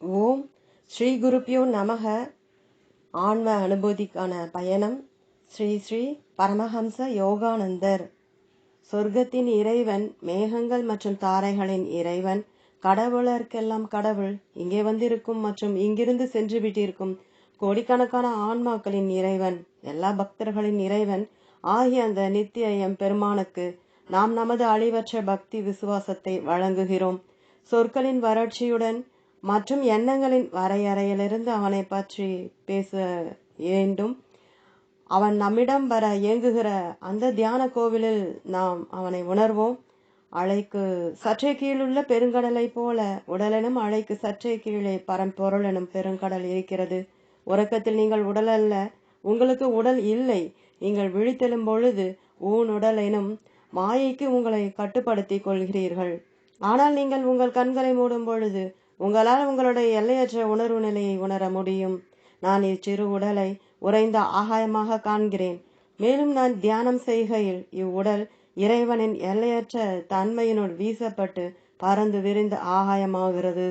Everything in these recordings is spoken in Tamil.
ஓம் ஸ்ரீ குருப்பியோ நமக. ஆன்ம அனுபூதிக்கான பயணம். ஸ்ரீ ஸ்ரீ பரமஹம்ச யோகானந்தர். சொர்க்கத்தின் இறைவன் மேகங்கள் மற்றும் தாரைகளின் இறைவன் கடவுளர்க்கெல்லாம் கடவுள் இங்கே வந்திருக்கும் மற்றும் இங்கிருந்து சென்று விட்டிருக்கும் கோடிக்கணக்கான ஆன்மாக்களின் இறைவன் எல்லா பக்தர்களின் இறைவன் ஆகிய அந்த நித்திய எம் பெருமானுக்கு நாம் நமது அழிவற்ற பக்தி விசுவாசத்தை வழங்குகிறோம். சொற்களின் வறட்சியுடன் மற்றும் எண்ணங்களின் வரையறையிலிருந்து அவனை பற்றி பேச வேண்டும். அவன் நம்மிடம் வர இயங்குகிற அந்த தியான கோவிலில் நாம் அவனை உணர்வோம். அலைக்கு சற்றே கீழுள்ள பெருங்கடலை போல உடலெனும் அலைக்கு சற்றே கீழே பரம்பொருள் எனும் பெருங்கடல் இருக்கிறது. உறக்கத்தில் நீங்கள் உடல் அல்ல உங்களுக்கு உடல் இல்லை. நீங்கள் விழித்தெழும் பொழுது ஊன் உடல் எனும் மாயைக்கு உங்களை கட்டுப்படுத்திக் கொள்கிறீர்கள். ஆனால் நீங்கள் உங்கள் கண்களை மூடும் பொழுது உங்களால் உங்களுடைய எல்லையற்ற உணர்வு நிலையை உணர முடியும். நான் இச்சிறு உடலை உறைந்த ஆகாயமாக காண்கிறேன். மேலும் நான் தியானம் செய்கையில் இவ்வுடல் இறைவனின் எல்லையற்ற தன்மையினுள் வீசப்பட்டு பறந்து விரிந்த ஆகாயமாகிறது.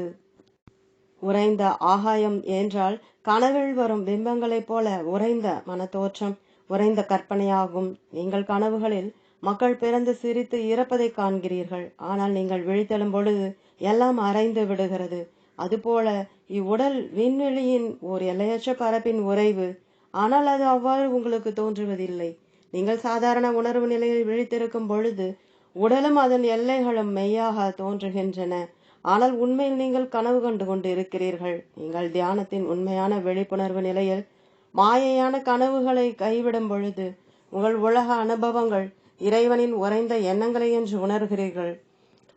உறைந்த ஆகாயம் என்றால் கனவில் வரும் பிம்பங்களைப் போல உறைந்த மனத்தோற்றம் உறைந்த கற்பனையாகும். நீங்கள் கனவுகளில் மக்கள் பிறந்து சிரித்து இறப்பதை காண்கிறீர்கள். ஆனால் நீங்கள் விழித்தெழும் பொழுது எல்லாம் அரைந்து விடுகிறது. அதுபோல இவ்வுடல் விண்வெளியின் ஓர் எல்லையற்ற பரப்பின் உறைவு. ஆனால் அது அவ்வாறு உங்களுக்கு தோன்றுவதில்லை. நீங்கள் சாதாரண உணர்வு நிலையில் விழித்திருக்கும் பொழுது உடலும் அதன் எல்லைகளும் மெய்யாக தோன்றுகின்றன. ஆனால் உண்மையில் நீங்கள் கனவு கண்டு கொண்டு இருக்கிறீர்கள் நீங்கள் தியானத்தின் உண்மையான விழிப்புணர்வு நிலையில் மாயையான கனவுகளை கைவிடும் பொழுது உங்கள் உலக அனுபவங்கள் இறைவனின் உறைந்த எண்ணங்களை என்று உணர்கிறீர்கள்.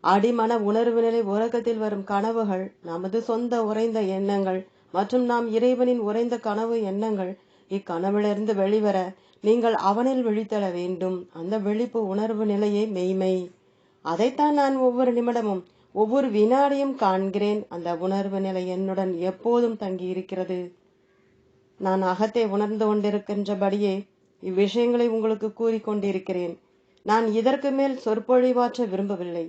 அடிமன உணர்வு நிலை உறக்கத்தில் வரும் கனவுகள் நமது சொந்த உறைந்த எண்ணங்கள் மற்றும் நாம் இறைவனின் உறைந்த கனவு எண்ணங்கள் இக்கனவிலிருந்து வெளிவர நீங்கள் அவனில் விழித்தள வேண்டும். அந்த விழிப்பு உணர்வு நிலையே மெய்மை. அதைத்தான் நான் ஒவ்வொரு நிமிடமும் ஒவ்வொரு வினாடியும் காண்கிறேன். அந்த உணர்வு நிலை என்னுடன் எப்போதும் தங்கி இருக்கிறது நான் அகத்தை உணர்ந்து கொண்டிருக்கின்றபடியே இவ்விஷயங்களை உங்களுக்கு கூறிக்கொண்டிருக்கிறேன். நான் இதற்கு மேல் சொற்பொழிவாற்ற விரும்பவில்லை.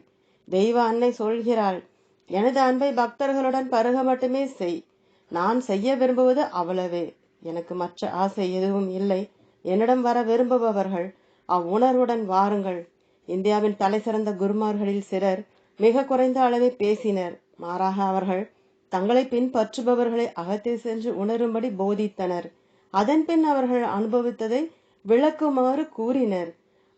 தெய்வ அன்னை சொல்கிறாள். எனது அன்பை பக்தர்களுடன் பருக மட்டுமே செய். நான் செய்ய விரும்புவது அவ்வளவே. எனக்கு மற்ற ஆசை எதுவும் இல்லை. என்னிடம் வர விரும்புபவர்கள் அவ்வுணர்வுடன் வாருங்கள். இந்தியாவின் தலை சிறந்த குருமார்களில் சிலர் மிக குறைந்த அளவே பேசினர். மாறாக அவர்கள் தங்களை பின்பற்றுபவர்களை அகத்தே சென்று உணரும்படி போதித்தனர். அதன் பின் அவர்கள் அனுபவித்ததை விளக்குமாறு கூறினர்.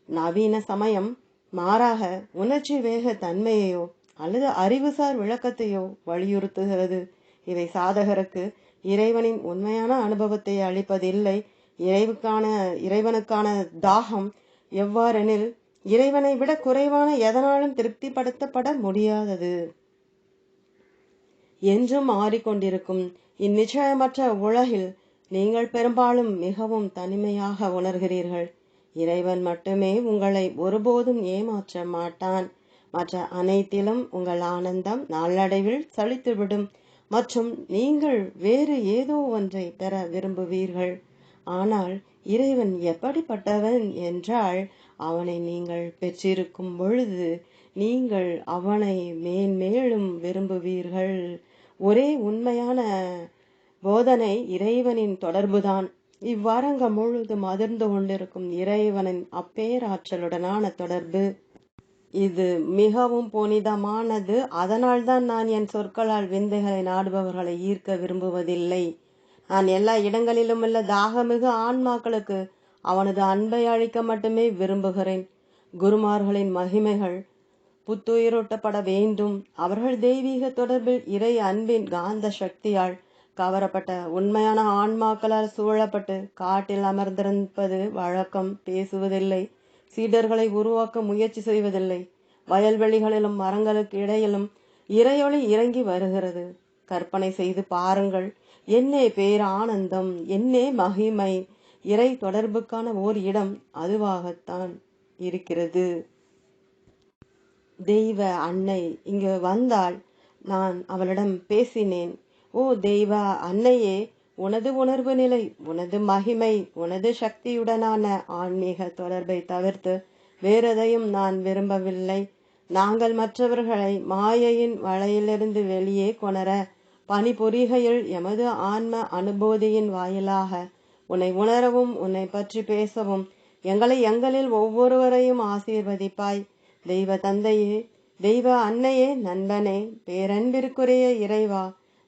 நவீன சமயம் மாறாக உணர்ச்சி வேக தன்மையையோ அல்லது அறிவுசார் விளக்கத்தையோ வலியுறுத்துகிறது. இவை சாதகருக்கு இறைவனின் உண்மையான அனுபவத்தை அளிப்பதில்லை. இறைவுக்கான இறைவனுக்கான தாகம் எவ்வாறெனில் இறைவனை விட குறைவான எதனாலும் திருப்திப்படுத்தப்பட முடியாதது. என்றும் மாறிக்கொண்டிருக்கும் இந்நிச்சயமற்ற உலகில் நீங்கள் பெரும்பாலும் மிகவும் தனிமையாக உணர்கிறீர்கள். இறைவன் மட்டுமே உங்களை ஒருபோதும் ஏமாற்ற மாட்டான். மற்ற அனைத்திலும் உங்கள் ஆனந்தம் நாளடைவில் சலித்துவிடும். மற்றும் நீங்கள் வேறு ஏதோ ஒன்றை பெற விரும்புவீர்கள். ஆனால் இறைவன் எப்படிப்பட்டவன் என்றால் அவனை நீங்கள் பெற்றிருக்கும் பொழுது நீங்கள் அவனை மேன்மேலும் விரும்புவீர்கள். ஒரே உண்மையான போதனை இறைவனின் தொடர்புதான். இவ்வாரங்கம் முழுதும் அதிர்ந்து கொண்டிருக்கும் இறைவனின் அப்பேராற்றலுடனான தொடர்பு. இது மிகவும் புனிதமானது. அதனால்தான் நான் என் சொற்களால் விந்தைகளை நாடுபவர்களை ஈர்க்க விரும்புவதில்லை. நான் எல்லா இடங்களிலும் உள்ள தாகமிகு ஆன்மாக்களுக்கு அவனது அன்பை அளிக்க மட்டுமே விரும்புகிறேன். குருமார்களின் மகிமைகள் புத்துயிரூட்டப்பட வேண்டும். அவர்கள் தெய்வீக தொடர்பில் இறை அன்பின் காந்த சக்தியால் கவரப்பட்ட உண்மையான ஆன்மாக்களால் சூழப்பட்டு காட்டில் அமர்ந்திருப்பது வழக்கம் பேசுவதில்லை. சீடர்களை உருவாக்க முயற்சி செய்வதில்லை. வயல்வெளிகளிலும் மரங்களுக்கு இடையிலும் இறையொளி இறங்கி வருகிறது. கற்பனை செய்து பாருங்கள். என்னே பேர் ஆனந்தம் என்னே மகிமை. இறை தொடர்புக்கான ஓர் இடம் அதுவாகத்தான் இருக்கிறது. தெய்வ அன்னை இங்கு வந்தால் நான் அவளிடம் பேசினேன். ஓ தெய்வ அன்னையே உனது உணர்வு நிலை உனது மகிமை உனது சக்தியுடனான ஆன்மீக தொடர்பை தவிர்த்து வேறெதையும் நான் விரும்பவில்லை. நாங்கள் மற்றவர்களை மாயையின் வலையிலிருந்து வெளியே கொணர பணிபுரிகையில் எமது ஆன்ம அனுபூதியின் வாயிலாக உன்னை உணரவும் உன்னை பற்றி பேசவும் எங்களை எங்களில் ஒவ்வொருவரையும் ஆசீர்வதிப்பாய். தெய்வ தந்தையே தெய்வ அன்னையே நண்பனே பேரன்பிற்குரிய இறைவா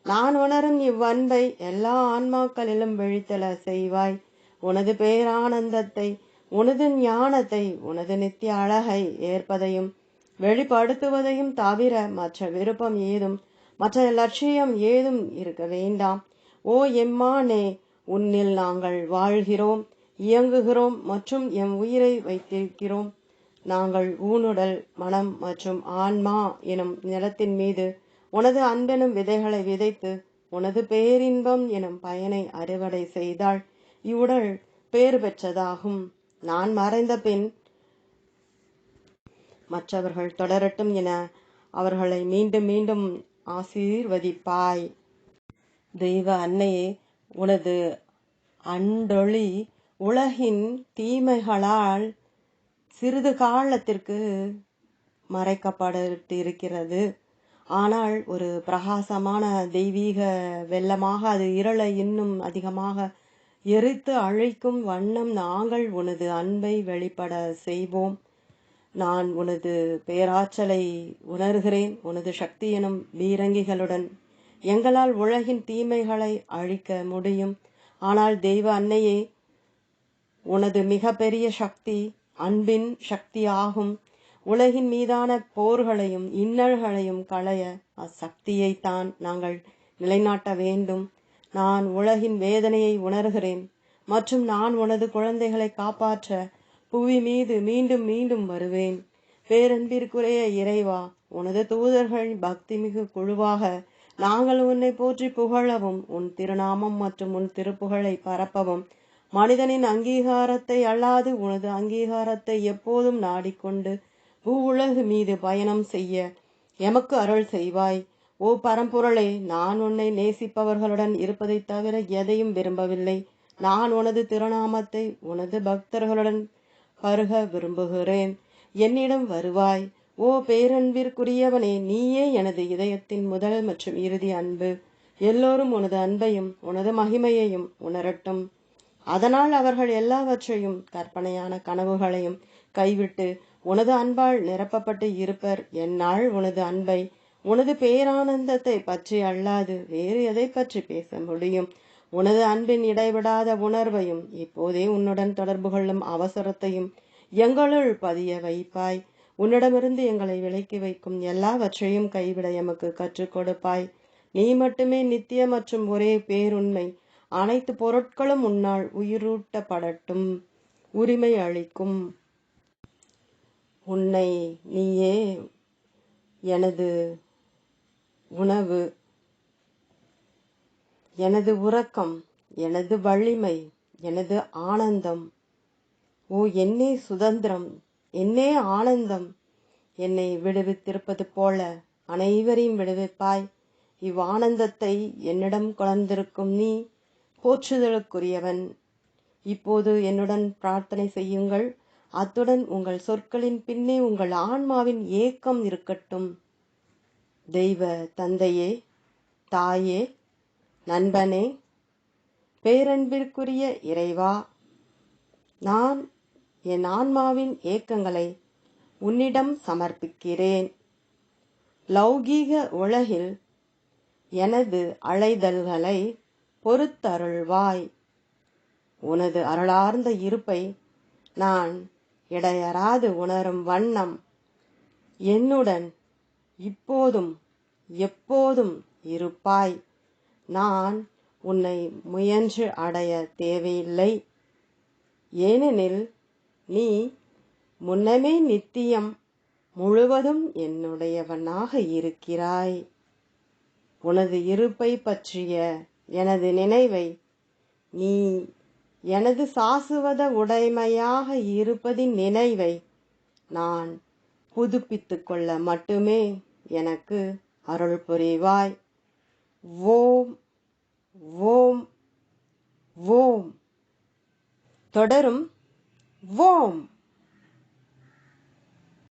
நான் உணரும் இவ்வன்பை எல்லா ஆன்மாக்களிலும் விழித்தல செய்வாய். உனது பேரானந்தத்தை உனது ஞானத்தை உனது நித்திய அழகை ஏற்பதையும் வெளிப்படுத்துவதையும் தவிர மற்ற விருப்பம் ஏதும் மற்ற லட்சியம் ஏதும் இருக்க வேண்டாம். ஓ எம்மானே உன்னில் நாங்கள் வாழ்கிறோம் இயங்குகிறோம் மற்றும் எம் உயிரை வைத்திருக்கிறோம். நாங்கள் ஊனுடல் மனம் மற்றும் ஆன்மா எனும் நிலத்தின் மீது உனது அன்பெனும் விதைகளை விதைத்து உனது பேரின்பம் எனும் பயனை அறுவடை செய்தால் இவ்வுடல் பேறு பெற்றதாகும். நான் மறைந்த பின் மற்றவர்கள் தொடரட்டும் என அவர்களை மீண்டும் மீண்டும் ஆசீர்வதிப்பாய். தெய்வ அன்னையே உனது அன்றொளி உலகின் தீமைகளால் சிறிது காலத்திற்கு மறைக்கப்பட்டிருக்கிறது ஆனால் ஒரு பிரகாசமான தெய்வீக வெள்ளமாக அது இருளை இன்னும் அதிகமாக எரித்து அழிக்கும் வண்ணம் நாங்கள் உனது அன்பை வெளிப்பட செய்வோம். நான் உனது பேராற்றலை உணர்கிறேன். உனது சக்தி எனும் பீரங்கிகளுடன் எங்களால் உலகின் தீமைகளை அழிக்க முடியும். ஆனால் தெய்வ அன்னையே உனது மிகப்பெரிய சக்தி அன்பின் சக்தியாகும். உலகின் மீதான போர்களையும் இன்னல்களையும் களைய அச்சக்தியைத்தான் நாங்கள் நிலைநாட்ட வேண்டும். நான் உலகின் வேதனையை உணர்கிறேன். மற்றும் நான் உனது குழந்தைகளை காப்பாற்ற புவி மீது மீண்டும் மீண்டும் வருவேன். பேரன்பிற்குரிய இறைவா உனது தூதர்கள் பக்திமிகு குழுவாக நாங்கள் உன்னை போற்றி புகழவும் உன் திருநாமம் மற்றும் உன் திருப்புகழை பரப்பவும். மனிதனின் அங்கீகாரத்தை அல்லாது உனது அங்கீகாரத்தை எப்போதும் நாடிக்கொண்டு பூ உலகு மீது பயணம் செய்ய எமக்கு அருள் செய்வாய். ஓ பரம்பொருளே நான் உன்னை நேசிப்பவர்களுடன் இருப்பதைத் தவிர எதையும் விரும்பவில்லை. நான் உனது திருநாமத்தை உனது பக்தர்களுடன் பருக விரும்புகிறேன். என்னிடம் வருவாய். ஓ பேரன்பிற்குரியவனே நீயே எனது இதயத்தின் முதல் மற்றும் இறுதி அன்பு. எல்லோரும் உனது அன்பையும் உனது மகிமையையும் உணரட்டும். அதனால் அவர்கள் எல்லாவற்றையும் கற்பனையான கனவுகளையும் கைவிட்டு உனது அன்பால் நிரப்பப்பட்டு இருப்பர். என்னால் உனது அன்பை உனது பேரானந்தத்தை பற்றி அல்லாது வேறு எதை பற்றி பேச முடியும்? உனது அன்பின் இடைவிடாத உணர்வையும் இப்போதே உன்னுடன் தொடர்பு கொள்ளும் அவசரத்தையும் எங்களுள் பதிய வைப்பாய். உன்னிடமிருந்து எங்களை விலக்கி வைக்கும் எல்லாவற்றையும் கைவிட எமக்கு கற்றுக் கொடுப்பாய். நீ மட்டுமே நித்திய மற்றும் ஒரே பேருண்மை. அனைத்து பொருட்களும் உன்னால் உயிரூட்டப்படட்டும். உரிமை அளிக்கும். உன்னை நீயே எனது உணவு எனது உறக்கம் எனது வலிமை எனது ஆனந்தம். ஓ என்னே சுதந்திரம் என்னே ஆனந்தம். என்னை விடுவித்திருப்பது போல அனைவரையும் விடுவிப்பாய். இவ்வானந்தத்தை என்னிடம் கொண்டிருக்கும் நீ போற்றுதலுக்குரியவன். இப்போது என்னுடன் பிரார்த்தனை செய்யுங்கள். அத்துடன் உங்கள் சொற்களின் பின்னே உங்கள் ஆன்மாவின் ஏக்கம் இருக்கட்டும். தெய்வ தந்தையே தாயே நண்பனே பேரன்பிற்குரிய இறைவா நான் என் ஆன்மாவின் ஏக்கங்களை உன்னிடம் சமர்ப்பிக்கிறேன். லௌகீக உலகில் எனது அழைதல்களை பொறுத்தருள்வாய். உனது அருளார்ந்த இருப்பை நான் இடையறாது உணரும் வண்ணம். என்னுடன் இப்போதும் எப்போதும் இருப்பாய். நான் உன்னை முயன்று அடைய தேவையில்லை. ஏனெனில் நீ முன்னமே நித்தியம் முழுவதும் என்னுடையவனாக இருக்கிறாய். உனது இருப்பை பற்றிய எனது நினைவை நீ எனது சாசுவத உடைமையாக இருப்பதின் நினைவை நான் புதுப்பித்து கொள்ள மட்டுமே எனக்கு அருள் புரிவாய். ஓம் ஓம் ஓம். தொடரும். ஓம்.